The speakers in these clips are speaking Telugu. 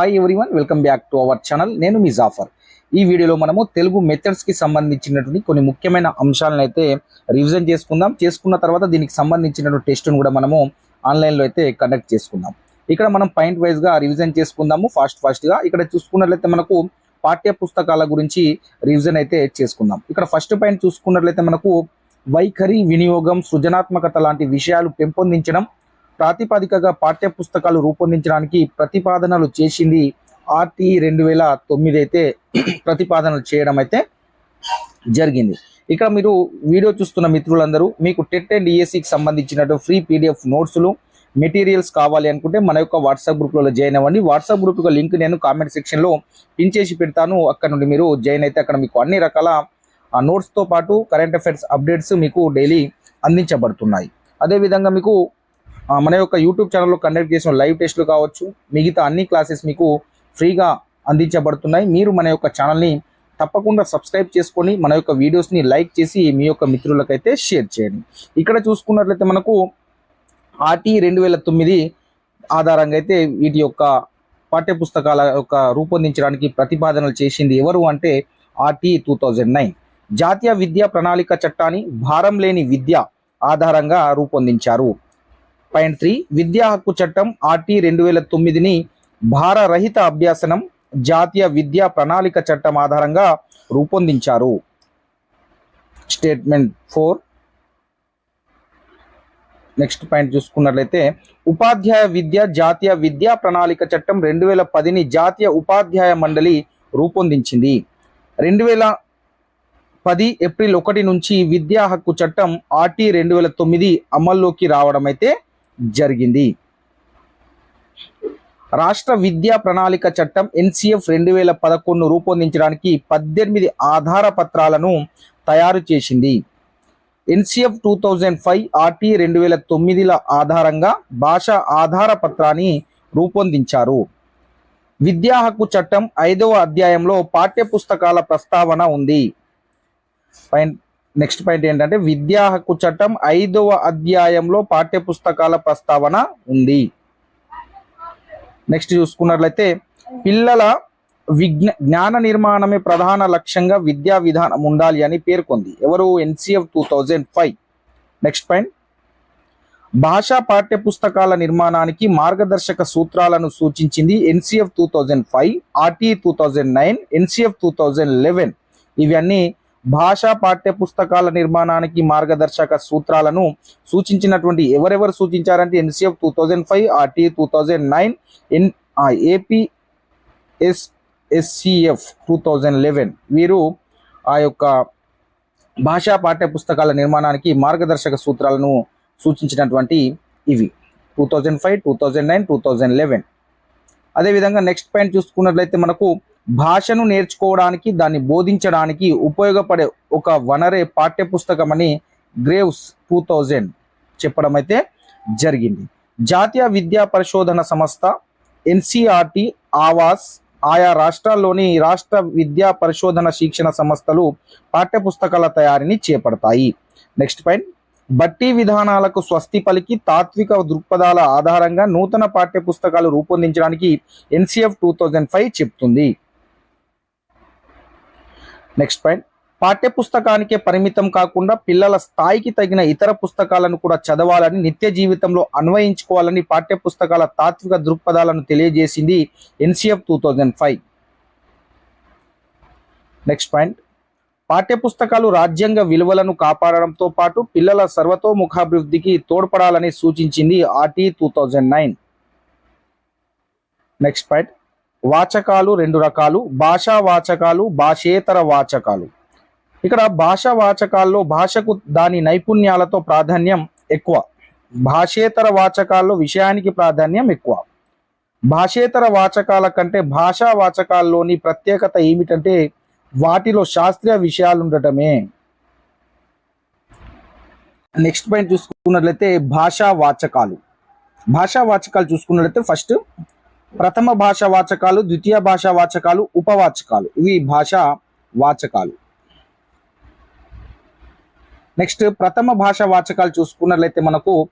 Hi everyone welcome back to our channel నేను మీ జాఫర్ ఈ వీడియోలో మనము తెలుగు మెథడ్స్కి సంబంధించినటువంటి కొన్ని ముఖ్యమైన అంశాలను అయితే రివిజన్ చేసుకుందాం. చేసుకున్న తర్వాత దీనికి సంబంధించినటువంటి టెస్ట్ను కూడా మనము ఆన్లైన్లో అయితే కండక్ట్ చేసుకుందాం. ఇక్కడ మనం పాయింట్ వైజ్గా రివిజన్ చేసుకుందాము. ఫాస్ట్ ఫాస్ట్గా ఇక్కడ చూసుకున్నట్లయితే మనకు పాఠ్య పుస్తకాల గురించి రివిజన్ అయితే చేసుకుందాం. ఇక్కడ ఫస్ట్ పాయింట్ చూసుకున్నట్లయితే మనకు వైఖరి వినియోగం సృజనాత్మకత లాంటి విషయాలు పెంపొందించడం ప్రాతిపదికగా పాఠ్య పుస్తకాలు రూపొందించడానికి ప్రతిపాదనలు చేసింది ఆర్టీ రెండు వేల తొమ్మిది అయితే ప్రతిపాదనలు చేయడం అయితే జరిగింది. ఇక్కడ మీరు వీడియో చూస్తున్న మిత్రులందరూ మీకు టెట్ అండ్ ఈఎస్సికి సంబంధించినట్టు ఫ్రీ పీడిఎఫ్ నోట్స్లు మెటీరియల్స్ కావాలి అనుకుంటే మన యొక్క వాట్సాప్ గ్రూప్లో జాయిన్ అవ్వండి. వాట్సాప్ గ్రూప్ యొక్క లింక్ నేను కామెంట్ సెక్షన్లో పిన్ చేసి పెడతాను. అక్కడ నుండి మీరు జాయిన్ అయితే అక్కడ మీకు అన్ని రకాల ఆ నోట్స్తో పాటు కరెంట్ అఫైర్స్ అప్డేట్స్ మీకు డైలీ అందించబడుతున్నాయి. అదేవిధంగా మీకు మన యొక్క యూట్యూబ్ ఛానల్లో కండక్ట్ చేసిన లైవ్ టెస్ట్లు కావచ్చు మిగతా అన్ని క్లాసెస్ మీకు ఫ్రీగా అందించబడుతున్నాయి. మీరు మన యొక్క ఛానల్ని తప్పకుండా సబ్స్క్రైబ్ చేసుకొని మన యొక్క వీడియోస్ని లైక్ చేసి మీ యొక్క మిత్రులకైతే షేర్ చేయండి. ఇక్కడ చూసుకున్నట్లయితే మనకు ఆర్టీ రెండు వేల తొమ్మిది ఆధారంగా అయితే వీటి యొక్క పాఠ్య పుస్తకాల యొక్క రూపొందించడానికి ప్రతిపాదనలు చేసింది ఎవరు అంటే ఆర్టీ టూ థౌజండ్ నైన్ జాతీయ విద్యా ప్రణాళిక చట్టాన్ని భారం లేని విద్య ఆధారంగా రూపొందించారు. పాయింట్ త్రీ విద్యా హక్కు చట్టం ఆర్టీ రెండు వేల తొమ్మిదిని భారరహిత అభ్యాసనం జాతీయ విద్యా ప్రణాళిక చట్టం ఆధారంగా రూపొందించారు. Statement four. నెక్స్ట్ పాయింట్ చూసుకున్నట్లయితే ఉపాధ్యాయ విద్య జాతీయ విద్యా ప్రణాళిక చట్టం రెండు వేల పదిని జాతీయ ఉపాధ్యాయ మండలి రూపొందించింది. రెండు వేల పది ఏప్రిల్ ఒకటి నుంచి విద్యా హక్కు చట్టం ఆర్టీ రెండు వేల తొమ్మిది అమల్లోకి రావడం అయితే జరిగింది. రాష్ట్ర విద్యా ప్రణాళిక చట్టం ఎన్సిఎఫ్ రెండు వేల పదకొండు రూపొందించడానికి పద్దెనిమిది ఆధార పత్రాలను తయారు చేసింది. NCF two thousand five RT రెండు వేల తొమ్మిదిల ఆధారంగా భాషా ఆధార పత్రాన్ని రూపొందించారు. విద్యా హక్కు చట్టం ఐదవ అధ్యాయంలో పాఠ్య పుస్తకాల ప్రస్తావన ఉంది. పాయింట్ నెక్స్ట్ పాయింట్ ఏంటంటే విద్యా హక్కు చట్టం ఐదవ అధ్యాయంలో పాఠ్య పుస్తకాల ప్రస్తావన ఉంది. నెక్స్ట్ చూసుకున్నట్లయితే పిల్లల విజ్ఞ జ్ఞాన నిర్మాణమే ప్రధాన లక్ష్యంగా విద్యా విధానం ఉండాలి అని పేర్కొంది. ఎవరు? NCF two thousand five. Next point భాషా పాఠ్య పుస్తకాల నిర్మాణానికి మార్గదర్శక సూత్రాలను సూచించింది NCF two thousand five RT two thousand nine NCF two thousand eleven. ఇవన్నీ భాషా పాఠ్య పుస్తకాల నిర్మాణానికి మార్గదర్శక సూత్రాలను సూచించినటువంటి ఎవరెవరు సూచించారంటే NCF two thousand five RT two thousand nine N AP S SCF two thousand eleven. వీరు ఆ యొక్క భాషా పాఠ్య పుస్తకాల నిర్మాణానికి మార్గదర్శక సూత్రాలను సూచించినటువంటి ఇవి. Two thousand five two thousand nine two thousand eleven. అదేవిధంగా నెక్స్ట్ పాయింట్ చూసుకున్నట్లయితే మనకు భాషను నేర్చుకోవడానికి దాన్ని బోధించడానికి ఉపయోగపడే ఒక వనరే పాఠ్య పుస్తకం అని గ్రేవ్స్ టూ థౌజండ్ చెప్పడం అయితే జరిగింది. జాతీయ విద్యా పరిశోధన సంస్థ ఎన్సిఆర్టి ఆవాస్ ఆయా రాష్ట్రాల్లోని రాష్ట్ర విద్యా పరిశోధన శిక్షణ సంస్థలు పాఠ్య పుస్తకాల తయారీని చేపడతాయి. నెక్స్ట్ పాయింట్ బట్టి విధానాలకు స్వస్తి పలికి తాత్విక దృక్పథాల ఆధారంగా నూతన పాఠ్య పుస్తకాలు రూపొందించడానికి ఎన్సిఎఫ్ టూ థౌజండ్ ఫైవ్ చెప్తుంది. నెక్స్ట్ పాయింట్ పాఠ్య పుస్తకానికే పరిమితం కాకుండా పిల్లల స్థాయికి తగిన ఇతర పుస్తకాలను కూడా చదవాలని నిత్య జీవితంలో అన్వయించుకోవాలని పాఠ్య పుస్తకాల తాత్విక దృక్పథాలను తెలియజేసింది NCF two thousand five. Next point పాఠ్య పుస్తకాలు రాజ్యాంగ విలువలను కాపాడడంతో పాటు పిల్లల సర్వతోముఖాభివృద్ధికి తోడ్పడాలని సూచించింది RT two thousand nine. Next point వాచకాలు రెండు రకాలు భాషా వాచకాలు భాషేతర వాచకాలు. ఇక్కడ భాషా వాచకాల్లో భాషకు దాని నైపుణ్యాలతో ప్రాధాన్యం ఎక్కువ. భాషేతర వాచకాల్లో విషయానికి ప్రాధాన్యం ఎక్కువ. భాషేతర వాచకాల కంటే భాషా వాచకాల్లోని ప్రత్యేకత ఏమిటంటే వాటిలో శాస్త్రీయ విషయాలు ఉండటమే. నెక్స్ట్ పాయింట్ చూసుకున్నట్లయితే భాషా వాచకాలు. భాషా వాచకాలు చూసుకున్నట్లయితే ఫస్ట్ ప్రథమ భాషా వాచకాలు ద్వితీయ భాషా వాచకాలు ఉపవాచకాలు. ఇవి భాషా వాచకాలు. నెక్స్ట్ ప్రథమ భాష వాచకాలు చూసుకున్నట్లయితే మనకు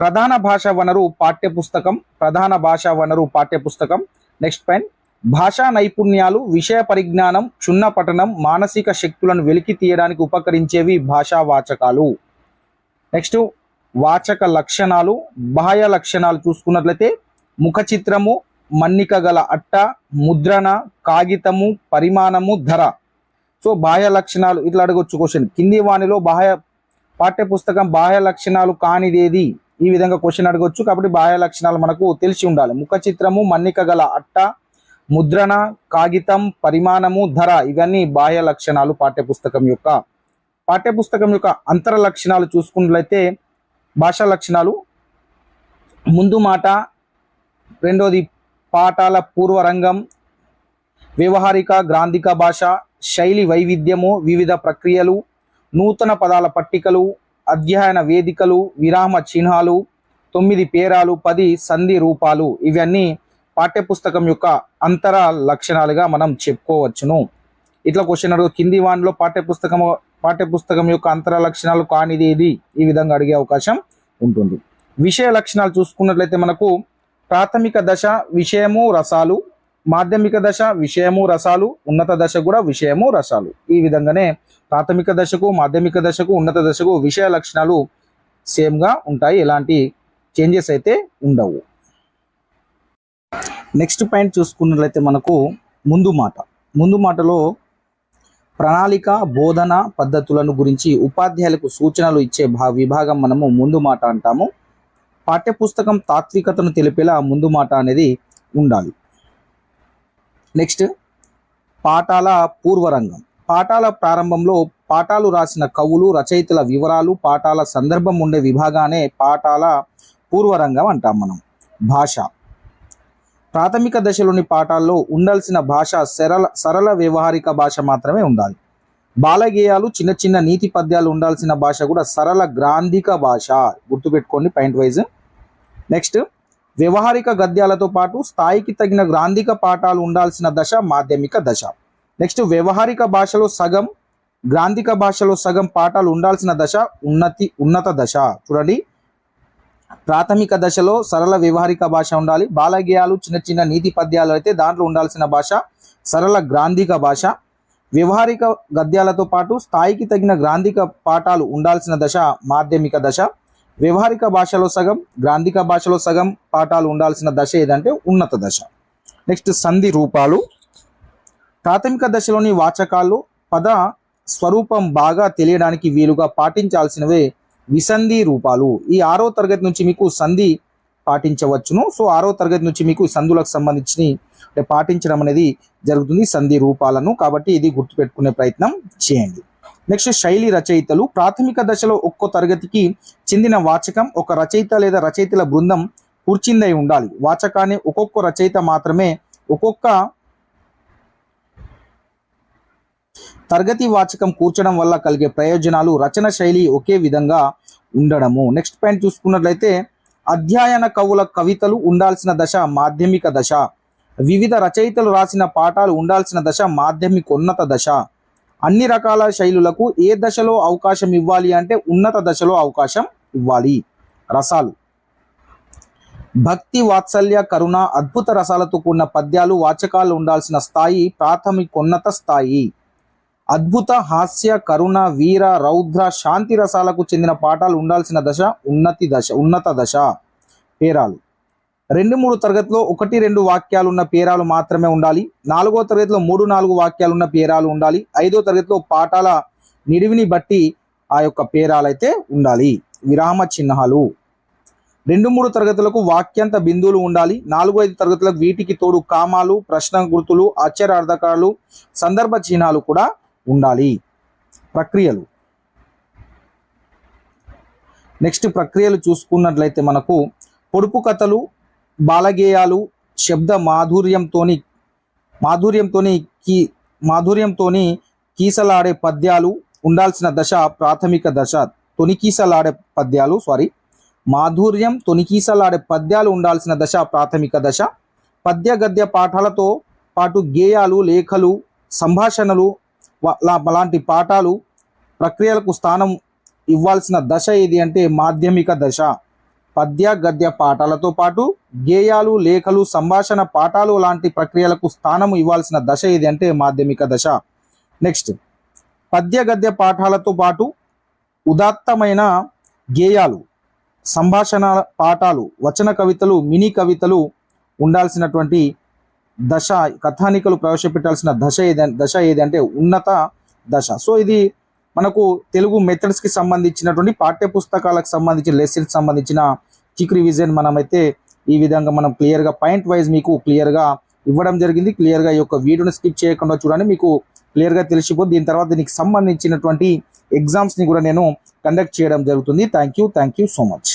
ప్రధాన భాష వనరు పాఠ్య పుస్తకం ప్రధాన భాషా వనరు పాఠ్య పుస్తకం నెక్స్ట్ పాయింట్ భాషా నైపుణ్యాలు విషయ పరిజ్ఞానం క్షుణ్ణ పఠనం మానసిక శక్తులను వెలికి తీయడానికి ఉపకరించేవి భాషా వాచకాలు. నెక్స్ట్ వాచక లక్షణాలు బాహ్య లక్షణాలు చూసుకున్నట్లయితే ముఖ చిత్రము మన్నిక గల అట్ట ముద్రణ కాగితము పరిమాణము ధర. సో బాహ్య లక్షణాలు ఇట్లా అడగొచ్చు క్వశ్చన్ కింది వాణిలో బాహ్య పాఠ్య పుస్తకం బాహ్య లక్షణాలు కానిదేది? ఈ విధంగా క్వశ్చన్ అడగొచ్చు. కాబట్టి బాహ్య లక్షణాలు మనకు తెలిసి ఉండాలి. ముఖ చిత్రము మన్నిక గల అట్ట ముద్రణ కాగితం పరిమాణము ధర. ఇవన్నీ బాహ్య లక్షణాలు పాఠ్యపుస్తకం యొక్క. పాఠ్యపుస్తకం యొక్క అంతర లక్షణాలు చూసుకున్నట్లయితే భాషా లక్షణాలు. ముందు మాట రెండోది పాఠాల పూర్వరంగం వ్యవహారిక గ్రాంధిక భాష శైలి వైవిధ్యము వివిధ ప్రక్రియలు నూతన పదాల పట్టికలు అధ్యయన వేదికలు విరామ చిహ్నాలు తొమ్మిది పేరాలు పది సంధి రూపాలు ఇవన్నీ పాఠ్యపుస్తకం యొక్క అంతర లక్షణాలుగా మనం చెప్పుకోవచ్చును. ఇట్లా క్వశ్చన్ అడుగు. కింది వానిలో పాఠ్యపుస్తకం పాఠ్యపుస్తకం యొక్క అంతర లక్షణాలు కానిది ఏది? ఈ విధంగా అడిగే అవకాశం ఉంటుంది. విషయ లక్షణాలు చూసుకున్నట్లయితే మనకు ప్రాథమిక దశ విషయము రసాలు మాధ్యమిక దశ విషయము రసాలు ఉన్నత దశ కూడా విషయము రసాలు. ఈ విధంగానే ప్రాథమిక దశకు మాధ్యమిక దశకు ఉన్నత దశకు విషయ లక్షణాలు సేమ్గా ఉంటాయి. ఎలాంటి చేంజెస్ అయితే ఉండవు. నెక్స్ట్ పాయింట్ చూసుకున్నట్లయితే మనకు ముందు మాట. ముందు మాటలో ప్రణాళిక బోధన పద్ధతులను గురించి ఉపాధ్యాయులకు సూచనలు ఇచ్చే భా విభాగం మనము ముందు మాట అంటాము. పాఠ్యపుస్తకం తాత్వికతను తెలిపేలా ముందు మాట అనేది ఉండాలి. నెక్స్ట్ పాఠాల పూర్వరంగం. పాఠాల ప్రారంభంలో పాఠాలు రాసిన కవులు రచయితల వివరాలు పాఠాల సందర్భం ఉండే విభాగానే పాఠాల పూర్వరంగం అంటాం మనం. భాష. ప్రాథమిక దశలోని పాఠాల్లో ఉండాల్సిన భాష సరళ సరళ వ్యవహారిక భాష మాత్రమే ఉండాలి. బాలగేయాలు చిన్న చిన్న నీతి పద్యాలు ఉండాల్సిన భాష కూడా సరళ గ్రాంధిక భాష. గుర్తుపెట్టుకోండి పాయింట్ వైజ్. నెక్స్ట్ వ్యవహారిక గద్యాలతో పాటు స్థాయికి తగిన గ్రాంధిక పాఠాలు ఉండాల్సిన దశ మాధ్యమిక దశ. నెక్స్ట్ వ్యవహారిక భాషలో సగం గ్రాంధిక భాషలో సగం పాఠాలు ఉండాల్సిన దశ ఉన్నతి ఉన్నత దశ. చూడండి. ప్రాథమిక దశలో సరళ వ్యవహారిక భాష ఉండాలి. బాలగేయాలు చిన్న చిన్న నీతి పద్యాలు అయితే దాంట్లో ఉండాల్సిన భాష సరళ గ్రాంధిక భాష. వ్యవహారిక గద్యాలతో పాటు స్థాయికి తగిన గ్రాంధిక పాఠాలు ఉండాల్సిన దశ మాధ్యమిక దశ. వ్యవహారిక భాషలో సగం గ్రాంధిక భాషలో సగం పాఠాలు ఉండాల్సిన దశ ఏదంటే ఉన్నత దశ. నెక్స్ట్ సంధి రూపాలు. ప్రాథమిక దశలోని వాచకాలు పద స్వరూపం బాగా తెలియడానికి వీలుగా పాటించాల్సినవే విసంధి రూపాలు. ఈ ఆరో తరగతి నుంచి మీకు సంధి పాటించవచ్చును. సో ఆరో తరగతి నుంచి మీకు సంధులకు సంబంధించి అంటే పాటించడం అనేది జరుగుతుంది సంధి రూపాలను. కాబట్టి ఇది గుర్తుపెట్టుకునే ప్రయత్నం చేయండి. నెక్స్ట్ శైలి రచయితలు. ప్రాథమిక దశలో ఒక్కో తరగతికి చెందిన వాచకం ఒక రచయిత లేదా రచయితల బృందం కూర్చిందై ఉండాలి. వాచకాన్ని ఒక్కొక్క రచయిత మాత్రమే ఒక్కొక్క తరగతి వాచకం కూర్చడం వల్ల కలిగే ప్రయోజనాలు రచన శైలి ఒకే విధంగా ఉండడము. నెక్స్ట్ పాయింట్ చూసుకున్నట్లయితే అధ్యయన కవుల కవితలు ఉండాల్సిన దశ మాధ్యమిక దశ. వివిధ రచయితలు రాసిన పాఠాలు ఉండాల్సిన దశ మాధ్యమిక ఉన్నత దశ. అన్ని రకాల శైలులకు ఏ దశలో అవకాశం ఇవ్వాలి అంటే ఉన్నత దశలో అవకాశం ఇవ్వాలి. రసాలు. భక్తి వాత్సల్య కరుణ అద్భుత రసాలతో కూడిన పద్యాలు వాచకాలు ఉండాల్సిన స్థాయి ప్రాథమికోన్నత స్థాయి. అద్భుత హాస్య కరుణ వీర రౌద్ర శాంతి రసాలకు చెందిన పాఠాలు ఉండాల్సిన దశ ఉన్నతి దశ ఉన్నత దశ. పేరాలు. రెండు మూడు తరగతిలో ఒకటి రెండు వాక్యాలు ఉన్న పేరాలు మాత్రమే ఉండాలి. నాలుగో తరగతిలో మూడు నాలుగు వాక్యాలు ఉన్న పేరాలు ఉండాలి. ఐదో తరగతిలో పాఠాల నిడివిని బట్టి ఆ యొక్క పేరాలు అయితే ఉండాలి. విరామ చిహ్నాలు. రెండు మూడు తరగతులకు వాక్యంత బిందువులు ఉండాలి. నాలుగు ఐదు తరగతులకు వీటికి తోడు కామాలు ప్రశ్న గుర్తులు అక్షరార్థకాలు సందర్భ చిహ్నాలు కూడా ఉండాలి. ప్రక్రియలు. నెక్స్ట్ ప్రక్రియలు చూసుకున్నట్లయితే మనకు పొడుపు కథలు బాలగేయాలు శబ్ద మాధుర్యంతోని మాధుర్యంతోని కీ మాధుర్యంతోని కీసలాడే పద్యాలు ఉండాల్సిన దశ ప్రాథమిక దశ తొనికీసలాడే పద్యాలు సారీ మాధుర్యం తొనికీసలాడే పద్యాలు ఉండాల్సిన దశ ప్రాథమిక దశ పద్య గద్య పాఠాలతో పాటు గేయాలు లేఖలు సంభాషణలు లాంటి పాఠాలు ప్రక్రియలకు స్థానం ఇవ్వాల్సిన దశ ఏది అంటే మాధ్యమిక దశ. పద్య గద్య పాఠాలతో పాటు గేయాలు లేఖలు సంభాషణ పాఠాలు లాంటి ప్రక్రియలకు స్థానం ఇవ్వాల్సిన దశ ఏది అంటే మాధ్యమిక దశ. నెక్స్ట్ పద్య గద్య పాఠాలతో పాటు ఉదాత్తమైన గేయాలు సంభాషణ పాఠాలు వచన కవితలు మినీ కవితలు ఉండాల్సినటువంటి దశ కథానికలు ప్రవేశపెట్టాల్సిన దశ ఏది దశ ఏది అంటే ఉన్నత దశ. సో ఇది మనకు తెలుగు మెథడ్స్కి సంబంధించినటువంటి పాఠ్య పుస్తకాలకు సంబంధించిన లెసన్స్ సంబంధించిన చిక్ రివిజన్ మనమైతే ఈ విధంగా మనం క్లియర్గా పాయింట్ వైజ్ మీకు క్లియర్గా ఇవ్వడం జరిగింది. క్లియర్గా ఈ యొక్క వీడియోని స్కిప్ చేయకుండా చూడండి. మీకు క్లియర్గా తెలిసిపోతుంది దీని తర్వాత దీనికి సంబంధించినటువంటి ఎగ్జామ్స్ని కూడా నేను కండక్ట్ చేయడం జరుగుతుంది. Thank you thank you so much